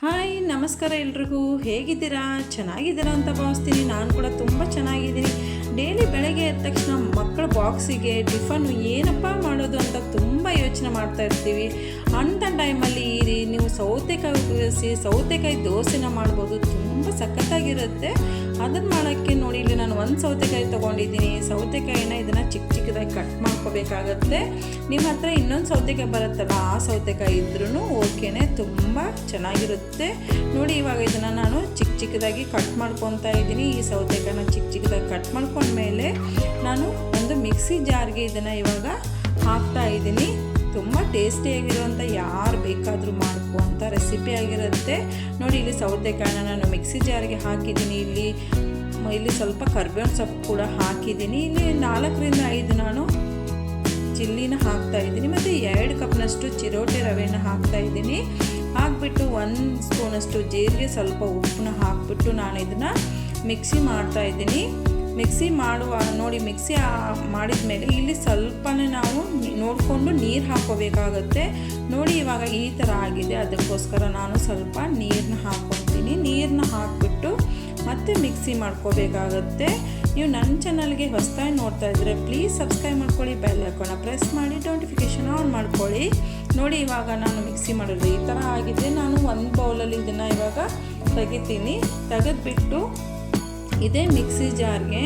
Hi, ನಮಸ್ಕಾರ ಎಲ್ರಿಗೂ. ಹೇಗಿದ್ದೀರಾ? ಚೆನ್ನಾಗಿದ್ದೀರಾ ಅಂತ ಭಾವಿಸ್ತೀನಿ. ನಾನು ಕೂಡ ತುಂಬ ಚೆನ್ನಾಗಿದ್ದೀನಿ. ಡೈಲಿ ಬೆಳಗ್ಗೆ ಎದ್ದ ತಕ್ಷಣ ಮಕ್ಕಳ ಬಾಕ್ಸಿಗೆ ಟಿಫನ್ ಏನಪ್ಪ ಮಾಡೋದು ಅಂತ ತುಂಬ ಯೋಚನೆ ಮಾಡ್ತಾ ಇರ್ತೀವಿ. ಅಂಥ ಟೈಮಲ್ಲಿ ಈ ನೀವು ಸೌತೆಕಾಯಿ ಉಪಯೋಗಿಸಿ, ಸೌತೆಕಾಯಿ ದೋಸೆನ ಮಾಡ್ಬೋದು. ತುಂಬ ಸಖತ್ತಾಗಿರುತ್ತೆ. ಅದನ್ನು ಮಾಡೋಕ್ಕೆ ನೋಡಿ, ಇಲ್ಲಿ ನಾನು ಒಂದು ಸೌತೆಕಾಯಿ ತೊಗೊಂಡಿದ್ದೀನಿ. ಸೌತೆಕಾಯಿನ ಇದನ್ನು ಚಿಕ್ಕ ಚಿಕ್ಕದಾಗಿ ಮಾಡ್ಕೋಬೇಕಾಗತ್ತೆ ನಿಮ್ಮ ಹತ್ರ ಇನ್ನೊಂದು ಸೌತೆಕಾಯಿ ಬರುತ್ತಲ್ಲ, ಆ ಸೌತೆಕಾಯಿ ಇದ್ರೂ ಓಕೆನೆ, ತುಂಬ ಚೆನ್ನಾಗಿರುತ್ತೆ. ನೋಡಿ, ಇವಾಗ ಇದನ್ನು ನಾನು ಚಿಕ್ಕ ಚಿಕ್ಕದಾಗಿ ಕಟ್ ಮಾಡ್ಕೊತಾ ಇದ್ದೀನಿ. ಈ ಸೌತೆಕಾಯಿನ ಚಿಕ್ಕ ಚಿಕ್ಕದಾಗಿ ಕಟ್ ಮಾಡ್ಕೊಂಡ್ಮೇಲೆ ನಾನು ಒಂದು ಮಿಕ್ಸಿ ಜಾರ್ಗೆ ಇದನ್ನು ಇವಾಗ ಹಾಕ್ತಾ ಇದ್ದೀನಿ. ತುಂಬ ಟೇಸ್ಟಿಯಾಗಿರುವಂಥ ಯಾರು ಬೇಕಾದರೂ ಮಾಡ್ಕುವಂಥ ರೆಸಿಪಿ ಆಗಿರುತ್ತೆ. ನೋಡಿ, ಇಲ್ಲಿ ಸೌತೆಕಾಯಿನ ನಾನು ಮಿಕ್ಸಿ ಜಾರ್ಗೆ ಹಾಕಿದ್ದೀನಿ. ಇಲ್ಲಿ ಇಲ್ಲಿ ಸ್ವಲ್ಪ ಕರ್ಬೇವಿನ ಸೊಪ್ಪು ಕೂಡ ಹಾಕಿದ್ದೀನಿ. ಇಲ್ಲಿ ನಾಲ್ಕರಿಂದ ಐದು ಹಾಕ್ತಾ ಇದ್ದೀನಿ. ಮತ್ತು ಎರಡು ಕಪ್ನಷ್ಟು ಚಿರೋಟೆ ರವೆಯನ್ನು ಹಾಕ್ತಾ ಇದ್ದೀನಿ. ಹಾಕ್ಬಿಟ್ಟು ಒಂದು ಸ್ಪೂನಷ್ಟು ಜೀರಿಗೆ, ಸ್ವಲ್ಪ ಉಪ್ಪನ್ನ ಹಾಕ್ಬಿಟ್ಟು ನಾನು ಇದನ್ನು ಮಿಕ್ಸಿ ಮಾಡ್ತಾ ಇದ್ದೀನಿ. ಮಿಕ್ಸಿ ಮಾಡುವ ನೋಡಿ, ಮಿಕ್ಸಿ ಮಾಡಿದ ಮೇಲೆ ಇಲ್ಲಿ ಸ್ವಲ್ಪನೇ ನಾವು ನೋಡಿಕೊಂಡು ನೀರು ಹಾಕೋಬೇಕಾಗತ್ತೆ. ನೋಡಿ ಇವಾಗ ಈ ಥರ ಆಗಿದೆ. ಅದಕ್ಕೋಸ್ಕರ ನಾನು ಸ್ವಲ್ಪ ನೀರನ್ನ ಹಾಕ್ಕೊತೀನಿ ನೀರನ್ನ ಹಾಕ್ಬಿಟ್ಟು ಮತ್ತೆ ಮಿಕ್ಸಿ ಮಾಡ್ಕೋಬೇಕಾಗುತ್ತೆ. ನೀವು ನನ್ನ ಚಾನಲ್ಗೆ ಹೊಸದಾಗಿ ನೋಡ್ತಾ ಇದ್ದರೆ ಪ್ಲೀಸ್ ಸಬ್ಸ್ಕ್ರೈಬ್ ಮಾಡ್ಕೊಳ್ಳಿ ಬೆಲ್ ಐಕಾನ ಪ್ರೆಸ್ ಮಾಡಿ ನೋಟಿಫಿಕೇಷನ್ ಆನ್ ಮಾಡ್ಕೊಳ್ಳಿ. ನೋಡಿ, ಇವಾಗ ನಾನು ಮಿಕ್ಸಿ ಮಾಡಿದ್ರೆ ಈ ಥರ ಆಗಿದೆ. ನಾನು ಒಂದು ಬೌಲಲ್ಲಿ ಇದನ್ನು ಇವಾಗ ತೆಗಿತೀನಿ. ತೆಗೆದುಬಿಟ್ಟು ಇದೇ ಮಿಕ್ಸಿ ಜಾರ್ಗೆ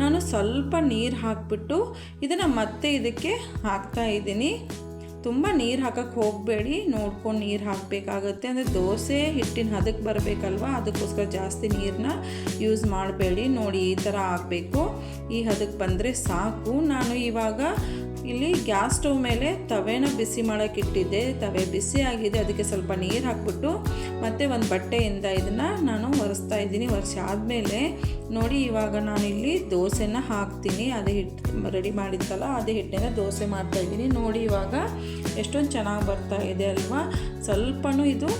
ನಾನು ಸ್ವಲ್ಪ ನೀರು ಹಾಕ್ಬಿಟ್ಟು ಇದನ್ನು ಮತ್ತೆ ಇದಕ್ಕೆ ಹಾಕ್ತಾ ಇದ್ದೀನಿ. ತುಂಬ ನೀರು ಹಾಕೋಕ್ಕೆ ಹೋಗಬೇಡಿ, ನೋಡ್ಕೊಂಡು ನೀರು ಹಾಕಬೇಕಾಗತ್ತೆ. ಅಂದರೆ ದೋಸೆ ಹಿಟ್ಟಿನ ಹದಕ್ಕೆ ಬರಬೇಕಲ್ವ? ಅದಕ್ಕೋಸ್ಕರ ಜಾಸ್ತಿ ನೀರನ್ನ ಯೂಸ್ ಮಾಡಬೇಡಿ. ನೋಡಿ ಈ ಥರ ಆಗಬೇಕು. ಈ ಹದಕ್ಕೆ ಬಂದರೆ ಸಾಕು. ನಾನು ಇವಾಗ ಇಲ್ಲಿ ಗ್ಯಾಸ್ ಸ್ಟವ್ ಮೇಲೆ ತವೆನ ಬಿಸಿ ಮಾಡೋಕೆ ಇಟ್ಟಿದ್ದೆ. ತವೆ ಬಿಸಿ ಆಗಿದೆ, ಅದಕ್ಕೆ ಸ್ವಲ್ಪ ನೀರು ಹಾಕ್ಬಿಟ್ಟು ಮತ್ತು ಒಂದು ಬಟ್ಟೆಯಿಂದ ಇದನ್ನು ನಾನು ಒರೆಸ್ತಾ ಇದ್ದೀನಿ. ಒರೆಸಿ ಆದಮೇಲೆ ನೋಡಿ ಇವಾಗ ನಾನು ಇಲ್ಲಿ ದೋಸೆನ ಹಾಕ್ತೀನಿ. ಅದೇ ಹಿಟ್ಟು ರೆಡಿ ಮಾಡಿದ್ದಲ್ಲ ಅದೇ ಹಿಟ್ಟಿನ ದೋಸೆ ಮಾಡ್ತಾಯಿದ್ದೀನಿ ನೋಡಿ ಇವಾಗ ಎಷ್ಟೊಂದು ಚೆನ್ನಾಗಿ ಬರ್ತಾ ಇದೆ ಅಲ್ವಾ? ಸ್ವಲ್ಪನೂ ಇದು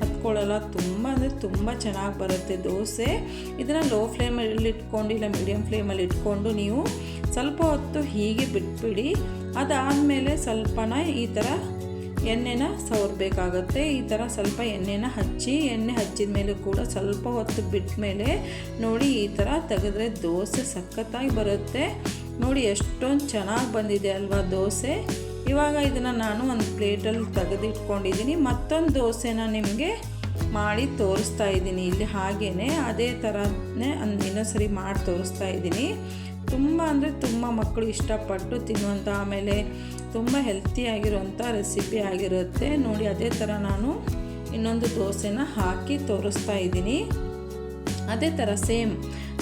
ಹತ್ಕೊಳ್ಳಲ್ಲ. ತುಂಬ ಅಂದರೆ ತುಂಬ ಚೆನ್ನಾಗಿ ಬರುತ್ತೆ ದೋಸೆ. ಇದನ್ನು ಲೋ ಫ್ಲೇಮಲ್ಲಿ ಇಟ್ಕೊಂಡು, ಇಲ್ಲ ಮೀಡಿಯಮ್ ಫ್ಲೇಮಲ್ಲಿ ಇಟ್ಕೊಂಡು ನೀವು ಸ್ವಲ್ಪ ಹೊತ್ತು ಹೀಗೆ ಬಿಟ್ಬಿಡಿ. ಅದಾದಮೇಲೆ ಸ್ವಲ್ಪನ ಈ ಥರ ಎಣ್ಣೆನ ಸವರ್ಬೇಕಾಗತ್ತೆ. ಈ ಥರ ಸ್ವಲ್ಪ ಎಣ್ಣೆನ ಹಚ್ಚಿ, ಎಣ್ಣೆ ಹಚ್ಚಿದ ಮೇಲೆ ಕೂಡ ಸ್ವಲ್ಪ ಹೊತ್ತು ಬಿಟ್ಟ ಮೇಲೆ ನೋಡಿ ಈ ಥರ ತೆಗೆದ್ರೆ ದೋಸೆ ಸಖತ್ತಾಗಿ ಬರುತ್ತೆ. ನೋಡಿ ಎಷ್ಟೊಂದು ಚೆನ್ನಾಗಿ ಬಂದಿದೆ ಅಲ್ವಾ ದೋಸೆ. ಇವಾಗ ಇದನ್ನು ನಾನು ಒಂದು ಪ್ಲೇಟಲ್ಲಿ ತೆಗೆದಿಟ್ಕೊಂಡಿದ್ದೀನಿ. ಮತ್ತೊಂದು ದೋಸೆನ ನಿಮಗೆ ಮಾಡಿ ತೋರಿಸ್ತಾ ಇದ್ದೀನಿ. ಇಲ್ಲಿ ಹಾಗೇ ಅದೇ ಥರನೇ ಇನ್ನೊಂದ್ಸರಿ ಮಾಡಿ ತೋರಿಸ್ತಾ ಇದ್ದೀನಿ. ತುಂಬ ಅಂದರೆ ತುಂಬ ಮಕ್ಕಳು ಇಷ್ಟಪಟ್ಟು ತಿನ್ನುವಂಥ ಆಮೇಲೆ ತುಂಬ ಹೆಲ್ತಿಯಾಗಿರುವಂಥ ರೆಸಿಪಿ ಆಗಿರುತ್ತೆ. ನೋಡಿ, ಅದೇ ಥರ ನಾನು ಇನ್ನೊಂದು ದೋಸೆನ ಹಾಕಿ ತೋರಿಸ್ತಾ ಇದ್ದೀನಿ. ಅದೇ ಥರ ಸೇಮ್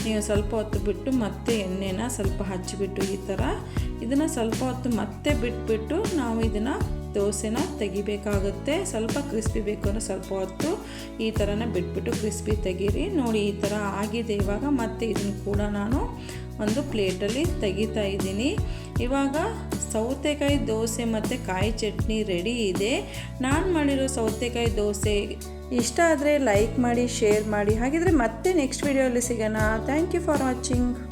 ನೀವು ಸ್ವಲ್ಪ ಹೊತ್ತು ಬಿಟ್ಟು ಮತ್ತೆ ಎಣ್ಣೆನ ಸ್ವಲ್ಪ ಹಚ್ಚಿಬಿಟ್ಟು ಈ ಥರ ಇದನ್ನು ಸ್ವಲ್ಪ ಹೊತ್ತು ಮತ್ತೆ ಬಿಟ್ಬಿಟ್ಟು ನಾವು ಇದನ್ನು ದೋಸೆನ ತೆಗಿಬೇಕಾಗುತ್ತೆ. ಸ್ವಲ್ಪ ಕ್ರಿಸ್ಪಿ ಬೇಕು ಅಂದರೆ ಸ್ವಲ್ಪ ಹೊತ್ತು ಈ ಥರನೇ ಬಿಟ್ಬಿಟ್ಟು ಕ್ರಿಸ್ಪಿ ತೆಗೀರಿ. ನೋಡಿ ಈ ಥರ ಆಗಿದೆ ಇವಾಗ. ಮತ್ತೆ ಇದನ್ನು ಕೂಡ ನಾನು ಒಂದು ಪ್ಲೇಟಲ್ಲಿ ತೆಗಿತಾ ಇದ್ದೀನಿ. ಇವಾಗ ಸೌತೆಕಾಯಿ ದೋಸೆ ಮತ್ತು ಕಾಯಿ ಚಟ್ನಿ ರೆಡಿ ಇದೆ. ನಾನು ಮಾಡಿರೋ ಸೌತೆಕಾಯಿ ದೋಸೆ ಇಷ್ಟ ಆದರೆ ಲೈಕ್ ಮಾಡಿ ಶೇರ್ ಮಾಡಿ. ಹಾಗಿದ್ರೆ ಮತ್ತೆ ನೆಕ್ಸ್ಟ್ ವಿಡಿಯೋಲಿ ಸಿಗೋಣ. Thank you for watching